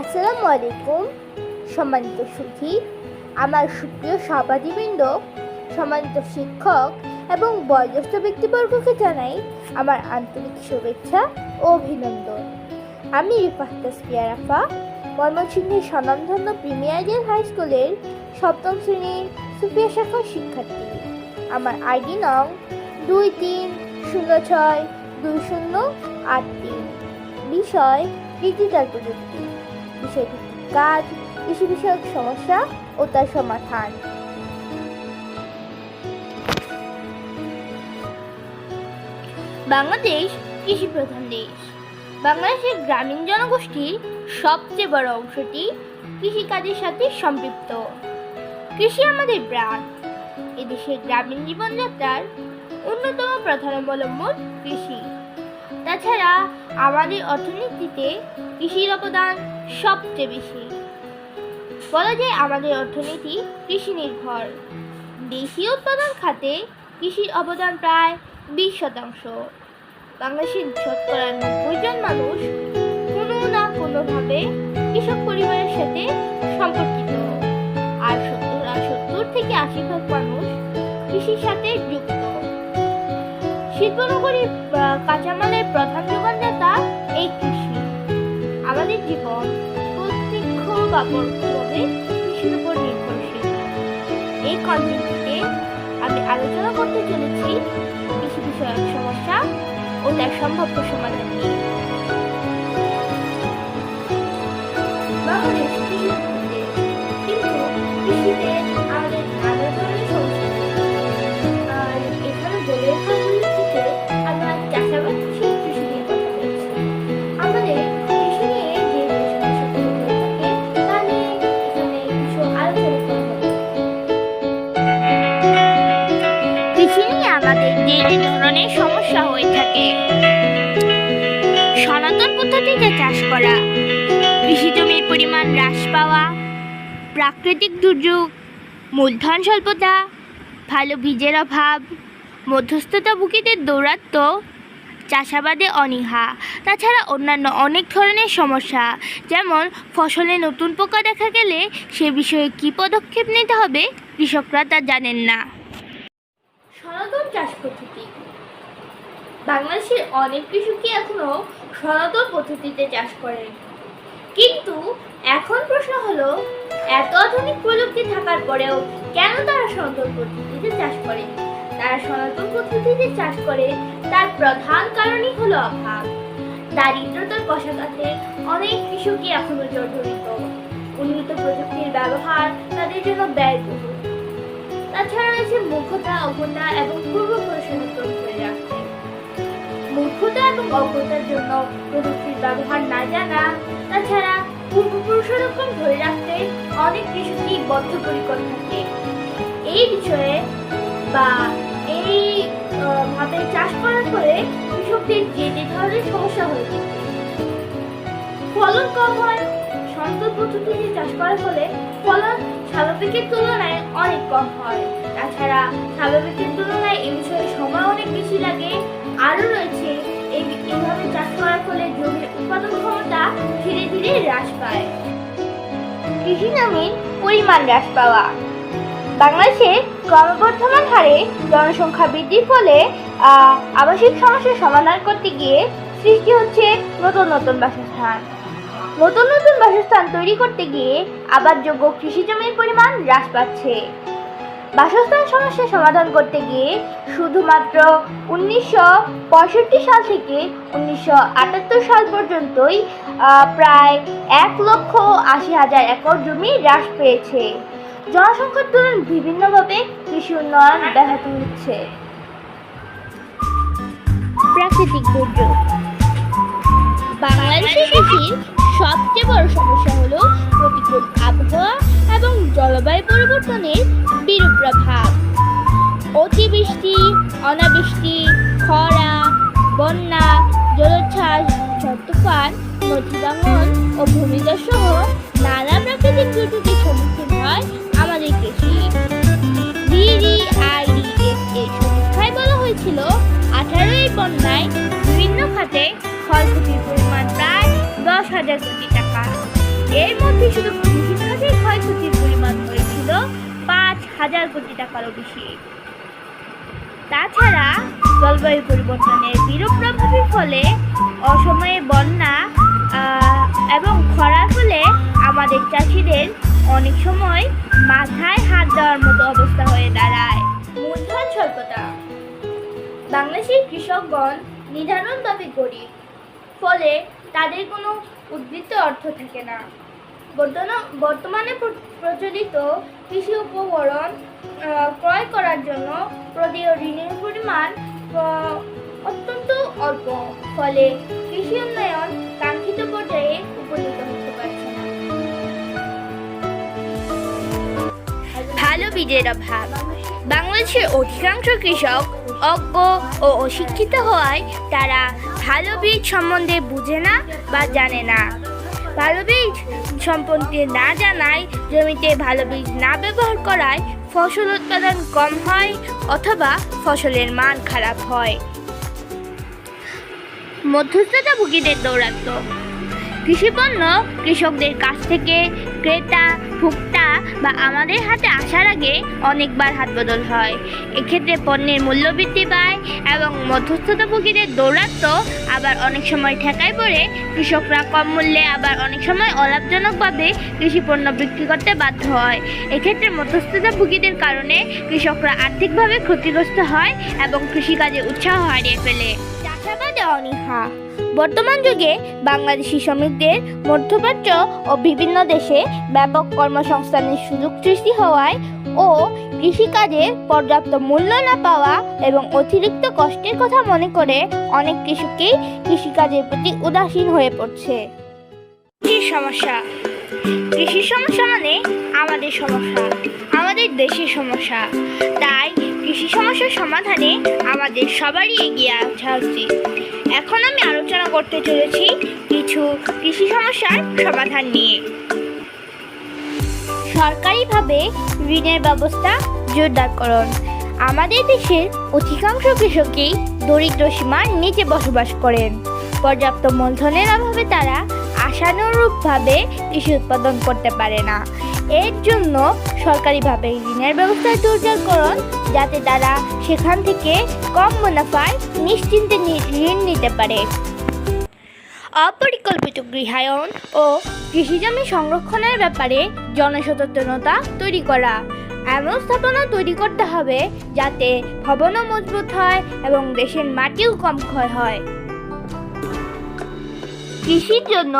আসসালামু আলাইকুম সম্মানিত সুখী আমার সুপ্রিয় সহপাঠীবৃন্দ, সম্মানিত শিক্ষক এবং বয়োজ্যেষ্ঠ ব্যক্তিবর্গকে জানাই আমার আন্তরিক শুভেচ্ছা ও অভিনন্দন। আমি রিফাহ তাসফিয়া রাফা, ময়মনসিংহের স্বনামধন্য প্রিমিয়ারিয়াল হাই স্কুলের সপ্তম শ্রেণির সুফিয়া শাখার শিক্ষার্থী। আমার আইডি নং দুই তিন শূন্য ছয় দুই শূন্য আট তিন। বিষয় ডিজিটাল প্রযুক্তি। বিষয়ভিত্তিক কাজ কৃষি বিষয়ক সমস্যা ও তার সমাধান। বাংলাদেশ কৃষি প্রধান দেশ। বাংলাদেশের গ্রামীণ জনগোষ্ঠীর সবচেয়ে বড় অংশটি কৃষিকাজের সাথে সম্পৃক্ত। কৃষি আমাদের প্রাণ। এদেশের গ্রামীণ জীবনযাত্রার অন্যতম প্রধান অবলম্বন কৃষি। তাছাড়া আমাদের অর্থনীতিতে কৃষির অবদান সবচেয়ে বেশি। বলা যায় আমাদের অর্থনীতি কৃষি নির্ভর দেশীয় উৎপাদন খাতে কৃষির অবদান প্রায় বিশ শতাংশ। বাংলাদেশের শতকরা নব্বই জন মানুষ কোনো না কোনোভাবে কৃষক পরিবারের সাথে সম্পর্কিত। আর সত্তর আর সত্তর থেকে আশি ভাগ মানুষ কৃষির সাথে যুক্ত। শিল্পনগরী কাঁচামালের প্রধান যোগানদাতা এই কৃষি আমাদের জীবন প্রত্যক্ষ বা পরোক্ষভাবে কৃষির উপর নির্ভরশীল। এই কন্টেন্টটিতে আমি আলোচনা করতে চলেছি কৃষি বিষয়ক সমস্যা ও তার সম্ভাব্য সমাধান নিয়ে। বাংলাদেশ কৃষি কিন্তু কৃষিতে করা। কৃষি জমির পরিমাণ হ্রাস পাওয়া, প্রাকৃতিক দুর্যোগ, মূলধন স্বল্পতা, ভালো বীজের অভাব, মধ্যস্থতা বুকিদের দৌরাত্ম্য চাষাবাদে অনীহা, তাছাড়া অন্যান্য অনেক ধরনের সমস্যা, যেমন ফসলে নতুন পোকা দেখা গেলে সে বিষয়ে কী পদক্ষেপ নিতে হবে কৃষকরা তা জানেন না। সনাতন চাষ পদ্ধতি। বাংলাদেশের অনেক কৃষকই এখনও সনাতন পদ্ধতিতে চাষ করেন কিন্তু এখন প্রশ্ন হলো, এত আধুনিক প্রযুক্তি থাকার পরেও কেন তারা সনাতন পদ্ধতিতে চাষ করে? তারা সনাতন পদ্ধতিতে চাষ করে, তার প্রধান কারণই হলো অভাব। দারিদ্রতার কষাঘাতে অনেক কৃষকই এখনও জর্জরিত। উন্নত প্রযুক্তির ব্যবহার তাদের জন্য ব্যয়বহুল। তাছাড়া রয়েছে মূর্খতা অজ্ঞতা এবং উত্তর ধরে রাখতে মূর্খতা এবং অজ্ঞতার জন্য প্রযুক্তির ব্যবহার না জানা, তাছাড়া পূর্বপুরুষেরকম ধরে রাখতে অনেক কৃষকই বদ্ধপরিকর থাকে এই বিষয়ে বা এই ভাবে চাষ করার ফলে কৃষকদের যে যে ধরনের সমস্যা হয়ে থাকে। ফলন কম হয় সন্তর পদ্ধতিতে চাষ করার ফলে ফলন স্বাভাবিকের তুলনায় অনেক কম হয়। তাছাড়া স্বাভাবিকের তুলনায় এই বিষয়ে সময় অনেক বেশি লাগে। আরও রয়েছে এইভাবে চাষ করার ফলে জমির উৎপাদন ক্ষমতা ধীরে ধীরে হ্রাস পায়। কৃষি জমির পরিমাণ হ্রাস পাওয়া। বাংলাদেশে ক্রমবর্ধমান হারে জনসংখ্যা বৃদ্ধির ফলে আবাসিক সমস্যার সমাধান করতে গিয়ে সৃষ্টি হচ্ছে নতুন নতুন বাসস্থান। নতুন নতুন বাসস্থান তৈরি করতে গিয়ে আবাদযোগ্য কৃষি জমির পরিমাণ হ্রাস পাচ্ছে। বাসস্থান সমস্যা সমাধান করতে গিয়ে শুধুমাত্র উনিশশো পঁয়ষট্টি সাল থেকে উনিশশো আটাত্তর সাল পর্যন্তই প্রায় এক লক্ষ আশি হাজার একর জমি হ্রাস পেয়েছে। জনসংখ্যার তুলনায় বিভিন্নভাবে কৃষি উন্নয়ন ব্যাহত হচ্ছে। প্রাকৃতিক দুর্যোগ। বাংলাদেশের কৃষির সবচেয়ে বড় সমস্যা হলো প্রতিকূল আবহাওয়া এবং জলবায়ু পরিবর্তনের বিরূপ প্রভাব। অতিবৃষ্টি, অনাবৃষ্টি, খরা, বন্যা, জলোচ্ছ্বাস ঝড় নদী ও ভূমিধস সহ নানা প্রাকৃতিক দুর্যোগের সম্মুখীন হয় আমাদের কৃষি। সমীক্ষায় বলা হয়েছিল, আঠারোই বন্যায় বিভিন্ন খাতে প্রায় দশ হাজার কোটি টাকা। এর মধ্যে শুধু কৃষি ক্ষয়ক্ষতির পরিমাণ হয়েছিল পাঁচ হাজার কোটি টাকারও বেশি। তাছাড়া জলবায়ু পরিবর্তনের বিরূপ প্রভাবের ফলে অসময়ে বন্যা এবং খরার ফলে আমাদের চাষিদের অনেক সময় মাথায় হাত দেওয়ার মতো অবস্থা হয়ে দাঁড়ায়। মূলধন স্বল্পতা। বাংলাদেশের কৃষকগণ নিধানভাবে গরিব। ফলে তাদের কোনো উদ্বৃত্ত অর্থ থাকে না। বর্তমানে প্র- প্রচলিত কৃষি উপকরণ ক্রয় করার জন্য প্রদেয় ঋণের পরিমাণ অত্যন্ত অল্প। ফলে কৃষি উন্নয়ন কাঙ্ক্ষিত পর্যায়ে উপনীত হতে পারছে ভালো বীজের অভাব। বাংলাদেশের অধিকাংশ কৃষক অজ্ঞ ও অশিক্ষিত হওয়ায় তারা ভালো বীজ সম্বন্ধে বুঝে না বা জানে না। ভালো বীজ সম্পর্কে না জানায়, জমিতে ভালো বীজ না ব্যবহার করায় ফসল উৎপাদন কম হয় অথবা ফসলের মান খারাপ হয়। মধ্যস্থতা ভুগিদের দৌরাত্ম কৃষিপণ্য কৃষকদের কাছ থেকে ক্রেতা, ভোক্তা বা আমাদের হাতে আসার আগে অনেকবার হাত বদল হয়। এক্ষেত্রে পণ্যের মূল্য বৃদ্ধি পায় এবং মধ্যস্থতাভোগীদের দৌরাত্ম আবার অনেক সময় ঠেকায় পড়ে। কৃষকরা কম মূল্যে আবার অনেক সময় অলাভজনকভাবে কৃষি পণ্য বিক্রি করতে বাধ্য হয়। এক্ষেত্রে মধ্যস্থতাভোগীদের কারণে কৃষকরা আর্থিকভাবে ক্ষতিগ্রস্ত হয় এবং কৃষিকাজে উৎসাহ হারিয়ে ফেলে। চাষাবাদে অনীহা। বর্তমান যুগে বাংলাদেশি শ্রমিকদের মধ্যপ্রাচ্য ও বিভিন্ন দেশে ব্যাপক কর্মসংস্থানের সুযোগ সৃষ্টি হওয়ায় ও কৃষিকাজে পর্যাপ্ত মূল্য না পাওয়া এবং অতিরিক্ত কষ্টের কথা মনে করে অনেক কৃষকই কৃষিকাজের প্রতি উদাসীন হয়ে পড়ছে। কৃষির সমস্যা? কৃষি সমস্যা মানে আমাদের সমস্যা, আমাদের দেশের সমস্যা। তাই কৃষি সমস্যার সমাধানে আমাদের সবারই এগিয়ে আসা উচিত। এখন আমি আলোচনা করতে চলেছি কিছু কৃষি সমস্যার সমাধান নিয়ে। সরকারিভাবে ঋণের ব্যবস্থা জোরদারকরণ আমাদের দেশের অধিকাংশ কৃষকই দরিদ্র সীমার নিচে বসবাস করেন। পর্যাপ্ত মূলধনের অভাবে তারা আশানুরূপভাবে কৃষি উৎপাদন করতে পারে না। এর জন্য সরকারিভাবে ঋণের ব্যবস্থা জোরদারকরণ যাতে তারা সেখান থেকে কম মুনাফায় নিশ্চিন্তে ঋণ নিতে পারে। অপরিকল্পিত গৃহায়ন ও কৃষিজমি সংরক্ষণের ব্যাপারে জনসচেতনতা তৈরি করা। এমন স্থাপনা তৈরি করতে হবে যাতে ভবনও মজবুত হয় এবং দেশের মাটিও কম ক্ষয় হয়। কৃষির জন্য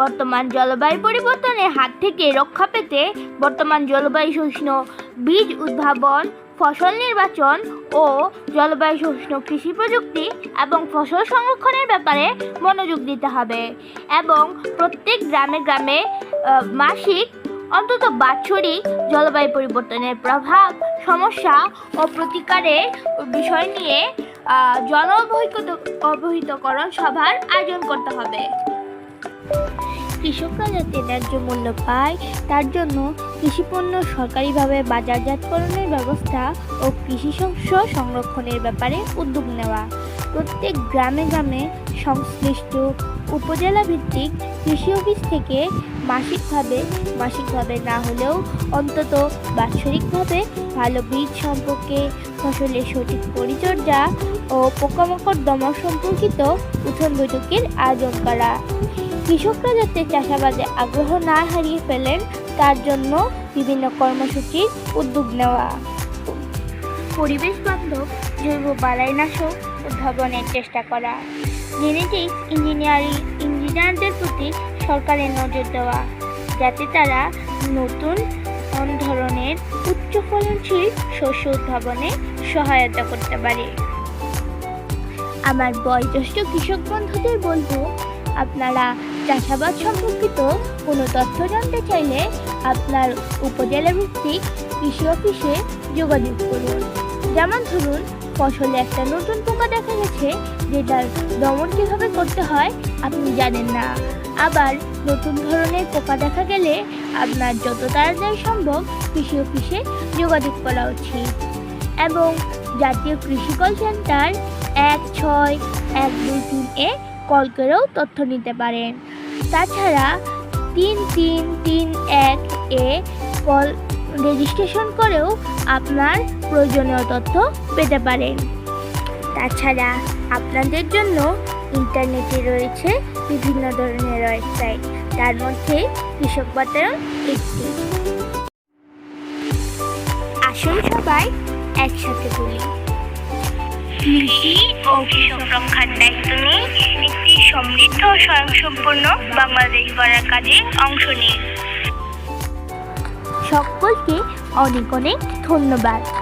বর্তমান জলবায়ু পরিবর্তনের হাত থেকে রক্ষা পেতে বর্তমান জলবায়ু সহিষ্ণু বীজ উদ্ভাবন ফসল নির্বাচন ও জলবায়ু সহিষ্ণু কৃষি প্রযুক্তি এবং ফসল সংরক্ষণের ব্যাপারে মনোযোগ দিতে হবে। এবং প্রত্যেক গ্রামে গ্রামে মাসিক অন্তত বাৎসরিক জলবায়ু পরিবর্তনের প্রভাব, সমস্যা ও প্রতিকারের বিষয় নিয়ে জন অবহিত অবহিতকরণ সভার আয়োজন করতে হবে। কৃষকরা যাতে ন্যায্য মূল্য পায়, তার জন্য কৃষিপণ্য সরকারিভাবে বাজারজাতকরণের ব্যবস্থা ও কৃষি শস্য সংরক্ষণের ব্যাপারে উদ্যোগ নেওয়া। প্রত্যেক গ্রামে গ্রামে সংশ্লিষ্ট উপজেলা ভিত্তিক কৃষি অফিস থেকে মাসিকভাবে মাসিকভাবে না হলেও অন্তত বাৎসরিকভাবে ভালো বীজ সম্পর্কে, ফসলের সঠিক পরিচর্যা ও পোকামাকড় দমন সম্পর্কিত উঠোন বৈঠকের আয়োজন করা। কৃষকরা যাতে চাষাবাদে আগ্রহ না হারিয়ে ফেলেন, তার জন্য বিভিন্ন কর্মসূচির উদ্যোগ নেওয়া। পরিবেশ বান্ধব, জৈব বালাইনাশক উদ্ভাবনের চেষ্টা করা। জেনেটিক্স ইঞ্জিনিয়ারিং ইঞ্জিনিয়ারদের প্রতি সরকারের নজর দেওয়া। যাতে তারা নতুন ধরনের উচ্চ ফলনশীল শস্য উদ্ভাবনে সহায়তা করতে পারে। আমার বয়োজ্যেষ্ঠ কৃষক বন্ধুদের বলব, আপনারা চাষাবাদ সম্পর্কিত কোনো তথ্য জানতে চাইলে আপনার উপজেলা ভিত্তিক কৃষি অফিসে যোগাযোগ করুন। যেমন ধরুন, ফসলে একটা নতুন পোকা দেখা গেছে, যেটার দমন কীভাবে করতে হয় আপনি জানেন না। আবার নতুন ধরনের পোকা দেখা গেলে আপনার যত তাড়াতাড়ি সম্ভব কৃষি অফিসে যোগাযোগ করা উচিত। এবং জাতীয় কৃষি কল সেন্টার এক ছয় এক দুই তিন এ কল করেও তথ্য নিতে পারেন। তাছাড়া তিন তিন তিন এক এ কল রেজিস্ট্রেশন করেও আপনার প্রয়োজনীয় তথ্য পেতে পারেন। তাছাড়া আপনাদের জন্য ইন্টারনেটে রয়েছে বিভিন্ন ধরনের ওয়েবসাইট তার মধ্যে কৃষক বাতায়ন একটি। আসুন সবাই একসাথে বলি। কৃষি ও কৃষক রক্ষার দায়িত্ব নিয়ে সমৃদ্ধ ও স্বয়ংসম্পূর্ণ বাংলাদেশ গড়ার কাজে অংশ নিন। সকলকে অনেক অনেক ধন্যবাদ।